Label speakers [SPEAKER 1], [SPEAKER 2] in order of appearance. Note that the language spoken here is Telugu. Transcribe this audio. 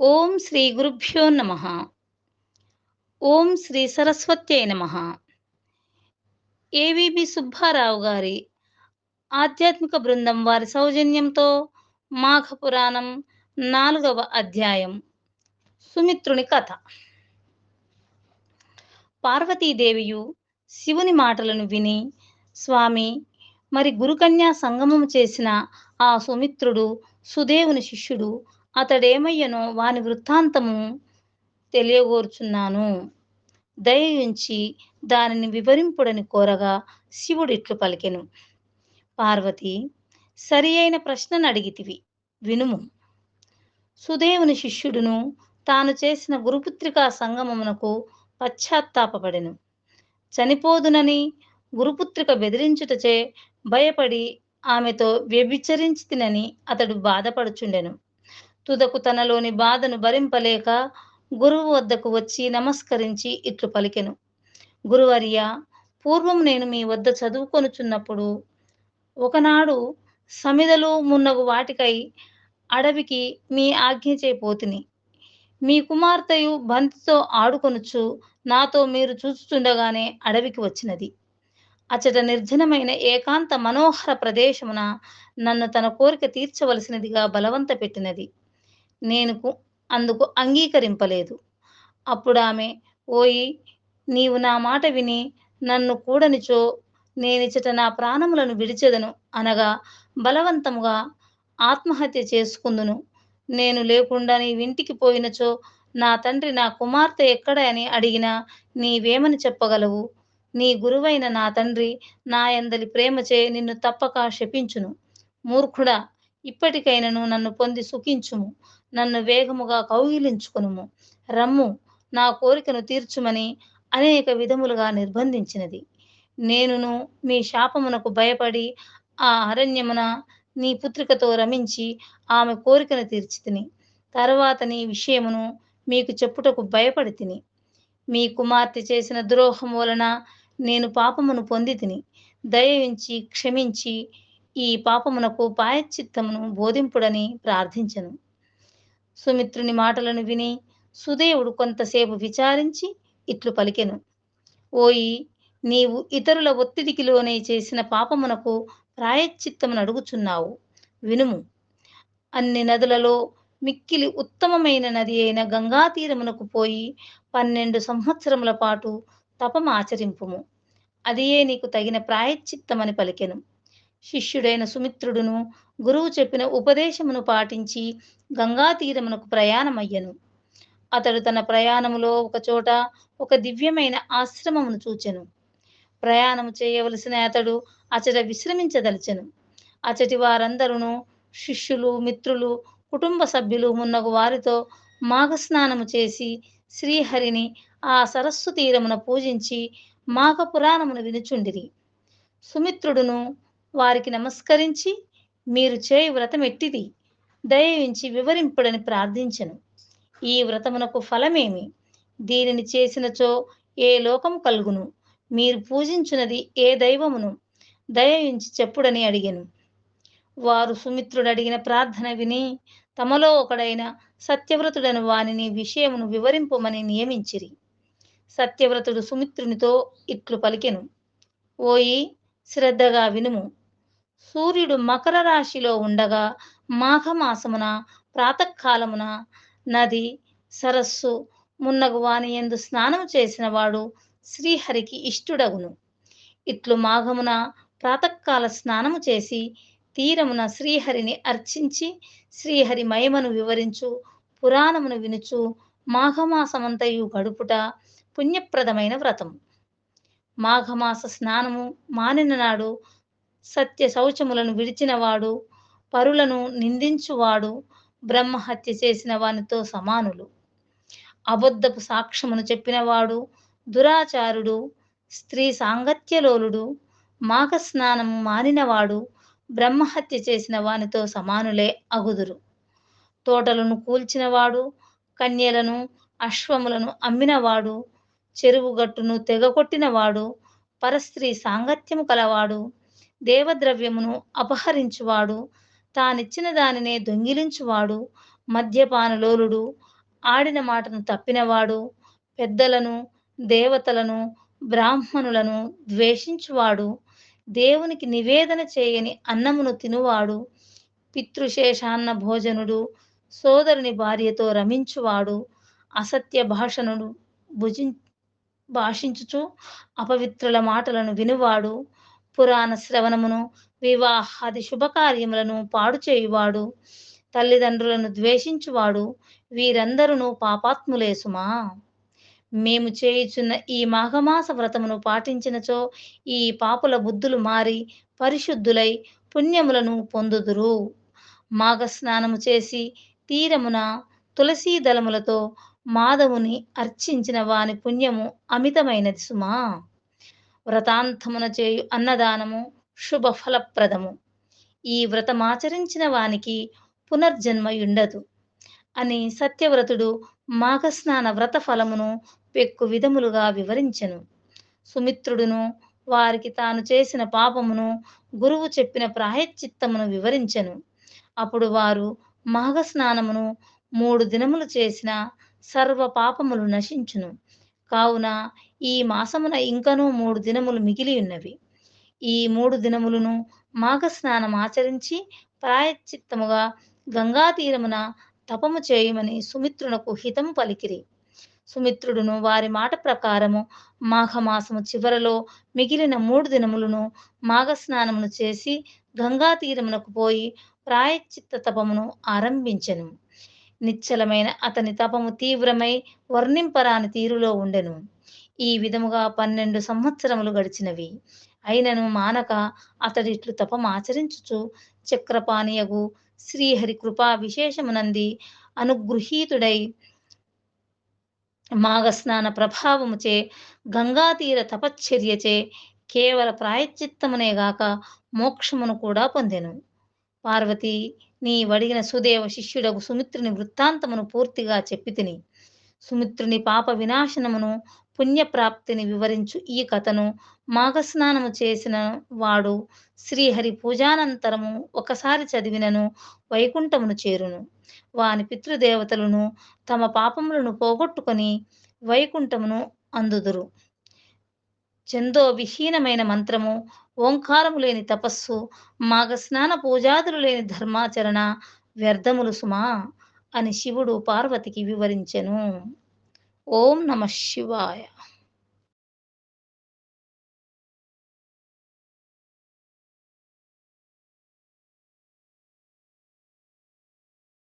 [SPEAKER 1] ఓం శ్రీ గురుభ్యో నమ. ఓం శ్రీ సరస్వత్యై నమ. ఏవిబి సుబ్బారావు గారి ఆధ్యాత్మిక బృందం వారి సౌజన్యంతో మాఘ పురాణం నాలుగవ అధ్యాయం. సుమిత్రుని కథ. పార్వతీదేవియు శివుని మాటలను విని స్వామి మరి గురుకన్యా సంగమము చేసిన ఆ సుమిత్రుడు సుదేవుని శిష్యుడు అతడేమయ్యనో వాని వృత్తాంతము తెలియగోర్చున్నాను. దయించి దానిని వివరింపుడని కోరగా శివుడిట్లు పలికెను. పార్వతి సరి అయిన ప్రశ్నను అడిగితివి. వినుము. సుదేవుని శిష్యుడును తాను చేసిన గురుపుత్రికా సంగమమునకు పశ్చాత్తాపడెను చనిపోదునని గురుపుత్రిక బెదిరించుటచే భయపడి ఆమెతో వ్యభిచరించితినని అతడు బాధపడుచుండెను. తుదకు తనలోని బాధను భరింపలేక గురువు వద్దకు వచ్చి నమస్కరించి ఇట్లు పలికెను. గురువర్య పూర్వం నేను మీ వద్ద చదువుకొనుచున్నప్పుడు ఒకనాడు సమిదలు మున్నగు వాటికై అడవికి మీ ఆజ్ఞచే పోతిని మీ కుమార్తెయు బంతితో ఆడుకొనుచు నాతో మీరు చూచుచుండగానే అడవికి వచ్చినది. అచట నిర్జనమైన ఏకాంత మనోహర ప్రదేశమున నన్ను తన కోరిక తీర్చవలసినదిగా బలవంత పెట్టినది. నేను అందుకు అంగీకరింపలేదు. అప్పుడు ఆమె ఓయి నీవు నా మాట విని నన్ను కూడనిచో నేనిచట నా ప్రాణములను విడిచెదను అనగా బలవంతముగా ఆత్మహత్య చేసుకుందును. నేను లేకుండా నీ ఇంటికి పోయినచో నా తండ్రి నా కుమార్తె ఎక్కడ అని అడిగినా నీవేమని చెప్పగలవు? నీ గురువైన నా తండ్రి నా ఎందలి ప్రేమచే నిన్ను తప్పక శపించును. మూర్ఖుడా ఇప్పటికైనను నన్ను పొంది సుఖించుము నన్ను వేగముగా కౌగిలించుకునుము. రమ్ము నా కోరికను తీర్చుమని అనేక విధములుగా నిర్బంధించినది. నేనును మీ శాపమునకు భయపడి ఆ అరణ్యమున నీ పుత్రికతో రమించి ఆమె కోరికను తీర్చితిని. తర్వాత నీ విషయమును మీకు చెప్పుటకు భయపడి తిని మీ కుమార్తె చేసిన ద్రోహం వలన నేను పాపమును పొంది తిని దయవించి క్షమించి ఈ పాపమునకు పాయచిత్తమును బోధింపుడని ప్రార్థించను. సుమిత్రుని మాటలను విని సుదేవుడు కొంతసేపు విచారించి ఇట్లు పలికెను. ఓయి నీవు ఇతరుల ఒత్తిడికి లోనే చేసిన పాపమునకు ప్రాయశ్చిత్తమును అడుగుచున్నావు. వినుము. అన్ని నదులలో మిక్కిలి ఉత్తమమైన నది అయిన గంగా తీరమునకు పోయి పన్నెండు సంవత్సరముల పాటు తపమాచరింపుము అదియే నీకు తగిన ప్రాయశ్చిత్తమని పలికెను. శిష్యుడైన సుమిత్రుడును గురువు చెప్పిన ఉపదేశమును పాటించి గంగా తీరమునకు ప్రయాణమయ్యను. అతడు తన ప్రయాణములో ఒకచోట ఒక దివ్యమైన ఆశ్రమమును చూచెను. ప్రయాణము చేయవలసిన అతడు అచట విశ్రమించదలిచెను. అచటి వారందరూ శిష్యులు మిత్రులు కుటుంబ సభ్యులు మున్నగు వారితో మాఘస్నానము చేసి శ్రీహరిని ఆ సరస్సు తీరమున పూజించి మాఘ పురాణమును వినుచుండిరి. సుమిత్రుడును వారికి నమస్కరించి మీరు చేయి వ్రతం ఎట్టిది? దయవించి వివరింపుడని ప్రార్థించను. ఈ వ్రతమునకు ఫలమేమి? దీనిని చేసినచో ఏ లోకం కలుగును? మీరు పూజించున్నది ఏ దైవమును? దయవించి చెప్పుడని అడిగాను. వారు సుమిత్రుడు అడిగిన ప్రార్థన విని తమలో ఒకడైన సత్యవ్రతుడను వానిని విషయమును వివరింపమని నియమించిరి. సత్యవ్రతుడు సుమిత్రునితో ఇట్లు పలికెను. ఓయి శ్రద్ధగా వినుము. సూర్యుడు మకర రాశిలో ఉండగా మాఘమాసమున ప్రాతకాలమున నది సరస్సు మున్నగు వాని ఎందు స్నానము చేసిన వాడు శ్రీహరికి ఇష్టుడగును. ఇట్లు మాఘమున ప్రాతకాల స్నానము చేసి తీరమున శ్రీహరిని అర్చించి శ్రీహరి మహిమను వివరించు పురాణమును వినుచు మాఘమాసమంతయు గడుపుట పుణ్యప్రదమైన వ్రతం. మాఘమాస స్నానము మానిన నాడు సత్య శౌచములను విడిచినవాడు పరులను నిందించువాడు బ్రహ్మహత్య చేసిన వానితో సమానులు. అబద్ధపు సాక్ష్యమును చెప్పినవాడు దురాచారుడు స్త్రీ సాంగత్యలోలుడు మాఘస్నానము మానినవాడు బ్రహ్మహత్య చేసిన వానితో సమానులే అగుదురు. తోటలను కూల్చినవాడు కన్యలను అశ్వములను అమ్మినవాడు చెరువు గట్టును తెగకొట్టినవాడు పరస్త్రీ సాంగత్యము కలవాడు దేవద్రవ్యమును అపహరించువాడు. తానిచ్చిన దానినే దొంగిలించువాడు. మద్యపానలోలుడు ఆడిన మాటను తప్పినవాడు. పెద్దలను దేవతలను బ్రాహ్మణులను ద్వేషించువాడు. దేవునికి నివేదన చేయని అన్నమును తినువాడు. పితృశేషాన్న భోజనుడు సోదరుని భార్యతో రమించువాడు. అసత్య భాషణుడు భుజిం భాషించుచు అపవిత్రుల మాటలను వినువాడు. పురాణ శ్రవణమును వివాహాది శుభకార్యములను పాడు చేయువాడు తల్లిదండ్రులను ద్వేషించువాడు వీరందరూ పాపాత్ములే సుమా. మేము చేయుచున్న ఈ మాఘమాస వ్రతమును పాటించినచో ఈ పాపుల బుద్ధులు మారి పరిశుద్ధులై పుణ్యములను పొందుదురు. మాఘ స్నానము చేసి తీరమున తులసీ దళములతో మాధవుని అర్చించిన వాని పుణ్యము అమితమైనది సుమా. వ్రతాంతమున చేయు అన్నదానము శుభ ఫలప్రదము ఈ వ్రతమాచరించిన వానికి పునర్జన్మయుండదు అని సత్యవ్రతుడు మాఘస్నాన వ్రత ఫలమును పెక్కు విధములుగా వివరించెను. సుమిత్రుడును వారికి తాను చేసిన పాపమును గురువు చెప్పిన ప్రాయశ్చిత్తమును వివరించెను. అప్పుడు వారు మాఘస్నానమును మూడు దినములు చేసిన సర్వ పాపములు నశించును. కావున ఈ మాసమున ఇంకనూ మూడు దినములు మిగిలి ఉన్నవి. ఈ మూడు దినములను మాఘస్నానం ఆచరించి ప్రాయశ్చిత్తముగా గంగా తీరమున తపము చేయమని సుమిత్రునకు హితము పలికిరి. సుమిత్రుడును వారి మాట ప్రకారము మాఘమాసము చివరలో మిగిలిన మూడు దినములను మాఘస్నానమును చేసి గంగా తీరమునకు పోయి ప్రాయశ్చిత్త తపమును ఆరంభించెను. నిశ్చలమైన అతని తపము తీవ్రమై వర్ణింపరాని తీరులో ఉండెను. ఈ విధముగా పన్నెండు సంవత్సరములు గడిచినవి. అయినను మానక అతడిట్లు తపమాచరించుచు చక్రపాణియగు శ్రీహరి కృపా విశేషమునంది అనుగృహీతుడై మాఘస్నాన ప్రభావముచే గంగాతీర తపశ్చర్యచే కేవల ప్రాయశ్చిత్తమునే గాక మోక్షమును కూడా పొందెను. పార్వతి నీ వడిగిన సుదేవ శిష్యుడకు సుమిత్రుని వృత్తాంతమును పూర్తిగా చెప్పి తిని సుమిత్రుని పాప వినాశనమును పుణ్యప్రాప్తిని వివరించు ఈ కథను మాఘస్నానము చేసిన వాడు శ్రీహరి పూజానంతరము ఒకసారి చదివినను వైకుంఠమును చేరును. వాని పితృదేవతలను తమ పాపములను పోగొట్టుకొని వైకుంఠమును అందుదురు. చందో విహీనమైన మంత్రము ఓంకారము లేని తపస్సు మాఘస్నాన పూజాదులు లేని ధర్మాచరణ వ్యర్థములు సుమా అని శివుడు పార్వతికి వివరించెను. ఓం నమ శివాయ.